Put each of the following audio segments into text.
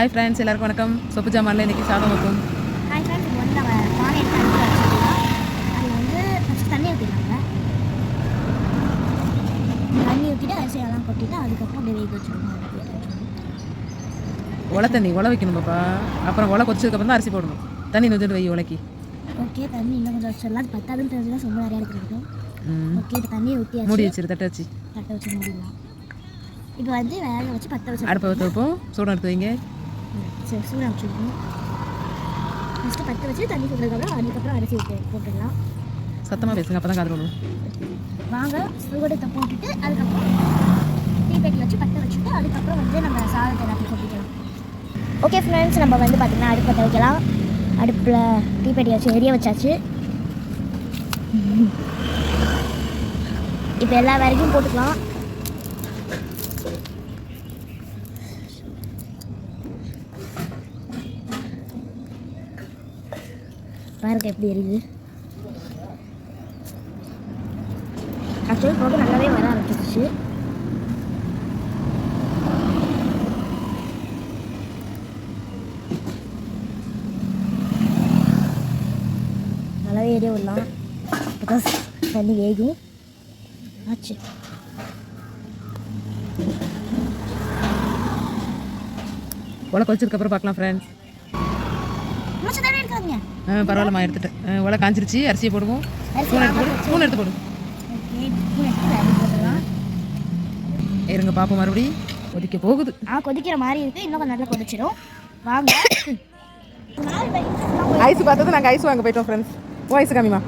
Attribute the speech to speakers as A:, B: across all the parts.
A: Hi friends எல்லாருக்கும் வணக்கம். சொப்பு ஜாமான்ல இன்னைக்கு சாதம் வைக்கும்
B: ஹாய் ஃப்ரெண்ட்ஸ் வந்து நம்ம பானை வந்து தண்ணி ஊற்றிடலாங்க தண்ணி ஊற்றிட்டு அரிசியெல்லாம் கொட்டிட்டு அதுக்கப்புறம் அப்படியே வேக
A: உலை தண்ணி உலை வைக்கணும் பாப்பா அப்புறம் உலை கொதிச்சதுக்கப்புறம் தான் அரிசி போடணும். தண்ணி நொஞ்சிட்டு வை உலைக்கு.
B: ஓகே தண்ணி இன்னும் கொஞ்சம் வச்சிடலாம். அது பத்தாதுன்னு தெரிஞ்சு தான் ரொம்ப நிறையா எடுத்துருக்கோம். ஓகே தண்ணியை ஊற்றி
A: மூடி
B: வச்சு
A: வச்சிரு தட்டை வச்சு.
B: தட்டை வச்சு மூடிடலாம். இப்போ வந்து வேக வச்சு பற்ற வச்சு
A: அடுப்பை வைப்போம். சூடம் எடுத்து வைங்க.
B: சரி சூடாக வச்சுருக்கோம் ஃபஸ்ட்டு பற்ற வச்சு தண்ணி கொடுத்ததுக்கப்புறம் அதுக்கப்புறம் அரிசி ஊற்றி போட்டுடலாம்.
A: சத்தமாக பேசுங்க அப்போ தான் காது விழுவும்.
B: வாங்க சுடுகடத்தை போட்டுட்டு அதுக்கப்புறம் தீப்பெட்டி வச்சு பற்ற வச்சுட்டு அதுக்கப்புறம் வந்து நம்ம சாதத்தை எல்லாத்தையும் கொட்டிக்கலாம். ஓகே ஃப்ரெண்ட்ஸ் நம்ம வந்து பார்த்திங்கன்னா அடுப்பு பற்ற வைக்கலாம் அடுப்பில் தீப்பெட்டி வச்சு எரிய வச்சாச்சு. இப்போ எல்லா வரைக்கும் போட்டுக்கலாம். பாருங்க எப்படி எரியுது ஆக்சுவலி போக நல்லாவே வர ஆரம்பிச்சிருச்சு. நல்லாவே எரிய விடலாம். பிகாஸ் தண்ணி வேகும் ஆச்சு.
A: உலை வச்சதுக்கப்புறம் பார்க்கலாம் ஃப்ரெண்ட்ஸ் பரவாயில்லம்மா எடுத்துட்டேன் ஆ, உலை காஞ்சிருச்சு அரிசியை போடுவோம். ஸ்பூன் எடுத்து போடு ஸ்பூன் எடுத்து போடு. இருங்க பார்ப்போம் மறுபடி. கொதிக்க போகுது.
B: ஆ கொதிக்கிற மாதிரி இருக்குது இன்னும் கொஞ்சம் நல்லா கொதிச்சிடும் வாங்க.
A: ஐஸ் பார்த்தது நாங்கள் ஐஸ் வாங்க போயிட்டோம் ஃப்ரெண்ட்ஸ் உன் ஐஸ் காமிமா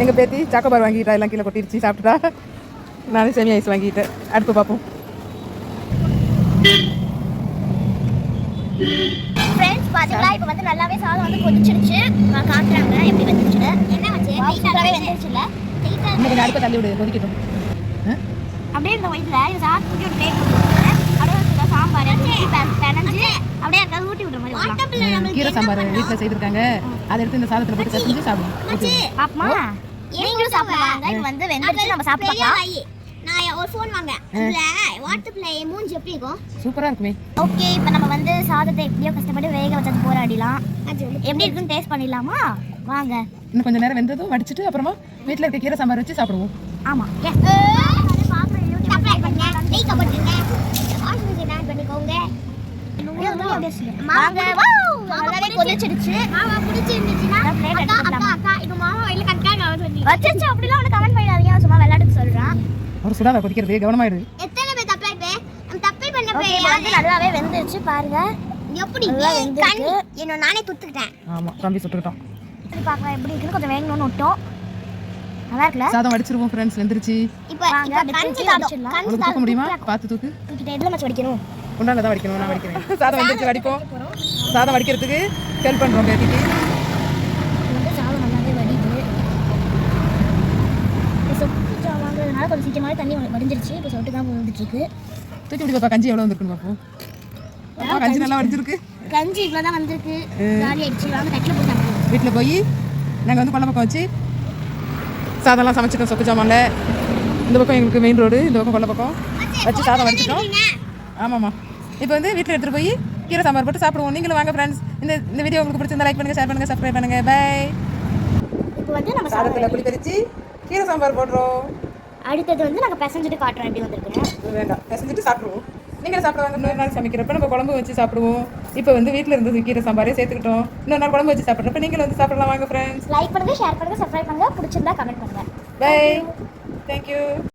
A: எங்கள் பேத்தி சாக்கோபார் வாங்கிட்டா எல்லாம் கீழே கொட்டிருச்சு சாப்பிட்டுட்டா. நானும் செமி ஐஸ் வாங்கிட்டேன். அடுப்பு பார்ப்போம்
B: பாத்தீங்களா இப்போ வந்து நல்லாவே சாதம் வந்து கொதிச்சிருச்சு. காட்டுறாங்க எப்படி வெந்துருச்சுன்னு. என்ன வச்சு சூப்பராகவே வெந்துருச்சுல
A: இன்னும் கொஞ்சம் அடுப்பை தள்ளி விடு கொதிக்கட்டும்?
B: அப்படியே இந்த வயிற்றுல இது சாதத்துக்கு ஒரு பிளேட் அப்படியே சாம்பார் ஊற்றி பிணைஞ்சு அப்படியே இருக்காது ஊட்டி விடுற மாதிரி
A: கீரை சாம்பார் வீட்டில் செய்திருக்காங்க. அதை எடுத்து இந்த சாதத்தில் போட்டு கசிஞ்சு சாப்பிடுவோம்
B: பாப்பமா நீங்களும் இது வந்து வெந்துருச்சு நம்ம சாப்பிடலாம்
C: ஒரு ஃபோன் வாங்க. அதுல வாட்ஸ்அப்ல மூஞ்சி எப்படி இருக்கும்?
A: சூப்பராக இருக்குமே.
B: ஓகே இப்போ நம்ம வந்து சாதத்தை எப்படியோ கஷ்டப்பட்டு வேக வச்சது போராடிலாம் எப்படி இருக்குன்னு டேஸ்ட் பண்ணிடலாமா? வாங்க.
A: இன்னும் கொஞ்சம் நேரம் வெந்ததும் வடிச்சிட்டு அப்புறமா வீட்டில் இருக்க கீரை சாம்பார் வச்சு சாப்பிடுவோம்.
B: நல்லாவே கொதிச்சிடுச்சு.
C: மாமா பிடிச்சிருந்துச்சுன்னா அக்கா அக்கா அக்கா மாமா கவர் பண்ணி
B: வச்சிருச்சு அப்படிலாம் அவனை கமெண்ட் பண்ணிடாதீங்க. சும்மா விளையாட்டுக்கு சொல்கிறான்
A: ஒரு சுடாத கொதிக்கிறது கவனமாயிடு.
C: எத்தனை பேர் தப்பை பே நம்ம தப்பை பண்ண போய்
B: வந்து நல்லாவே வெந்துருச்சு பாருங்க.
C: எப்படி?
B: வெந்திருக்கு.
C: என்ன நானே துத்துக்கிட்டேன்.
A: ஆமாம் தம்பி சுட்டுக்கிட்டோம்
B: இப்படி பார்க்கலாம் எப்படி இருக்குன்னு கொஞ்சம் வேகணும்னு விட்டோம். நல்லா இருக்குல்ல
A: சாதம் வடிச்சிருவோம் ஃப்ரெண்ட்ஸ் வெந்துருச்சு
C: இப்போ கஞ்சி சாதம். கஞ்சி
A: தூக்க முடியுமா? பார்த்து தூக்கு.
B: தூக்கிட்டு எதில் மச்சு வடிக்கணும்?
A: தான் வடிக்கணும் நான் வடிக்கிறேன். சாதம் வெந்துருச்சு வடிப்போம். சாதம் வடிக்கிறதுக்கு ஹெல்ப் பண்ணுறோம்
B: இது வந்து சாதம் நல்லாவே வடியுது இப்போ சொட்டு வாங்குறதுனால கொஞ்சம் சீக்கிரமாகவே தண்ணி வடிஞ்சிருச்சு. இப்போ சொட்டு தான் வந்துட்டு இருக்கு
A: தூக்கி விடி பாப்பா கஞ்சி எவ்வளோ வந்திருக்குன்னு பார்ப்போம் கஞ்சி நல்லா வடிச்சிருக்கு
B: கஞ்சி இவ்வளோ தான் வந்திருக்கு. காலி ஆயிடுச்சு. வாங்க தட்டில் சாப்பிடுவோம்
A: வீட்டில் போய் நாங்கள் வந்து கொல்ல பக்கம் வச்சு சாதம்லாம் சமைச்சிட்டோம் சொப்பு ஜாமான்ல இந்த பக்கம் எங்களுக்கு மெயின் ரோடு இந்த பக்கம் கொல்ல பக்கம். வச்சு சாதம் வடிச்சிட்டோம். ஆமாம்மா. இப்போ வந்து வீட்டில் எடுத்துகிட்டு போய் கீரை சாம்பார் போட்டு சாப்பிடுவோம். நீங்களும் வாங்க ஃப்ரெண்ட்ஸ் இந்த இந்த வீடியோ உங்களுக்கு பிடிச்சிருந்தா லைக் பண்ணுங்கள் ஷேர் பண்ணுங்கள் சப்ஸ்கிரைப் பண்ணுங்கள் பை
B: இப்போ வந்து நம்ம
A: சாதத்தில் புளி கீரை சாம்பார் போடுறோம்.
B: அடுத்தது வந்து நாங்கள் பிசைஞ்சிட்டு காட்டுறோம் எப்படி வந்திருக்குன்னு.
A: வேண்டாம். பிசைஞ்சிட்டு சாப்பிடுவோம். நீங்களும் சாப்பிடுவாங்க இன்னொரு நாள் சமைக்கிறப்ப நம்ம குழம்பு வச்சு சாப்பிடுவோம். இப்போ வந்து வீட்டில் இருந்து கீரை சாம்பாரே சேர்த்துக்கிட்டோம். இன்னொரு நாள் குழம்பு வச்சு சாப்பிட்றப்ப நீங்களும் வந்து சாப்பிடலாம். வாங்க ஃப்ரெண்ட்ஸ்
B: லைக் பண்ணுங்க ஷேர் பண்ணுங்க சப்ஸ்கிரைப் பண்ணுங்க. பிடிச்சிருந்தா கமெண்ட் பண்ணுங்க.
A: By thank you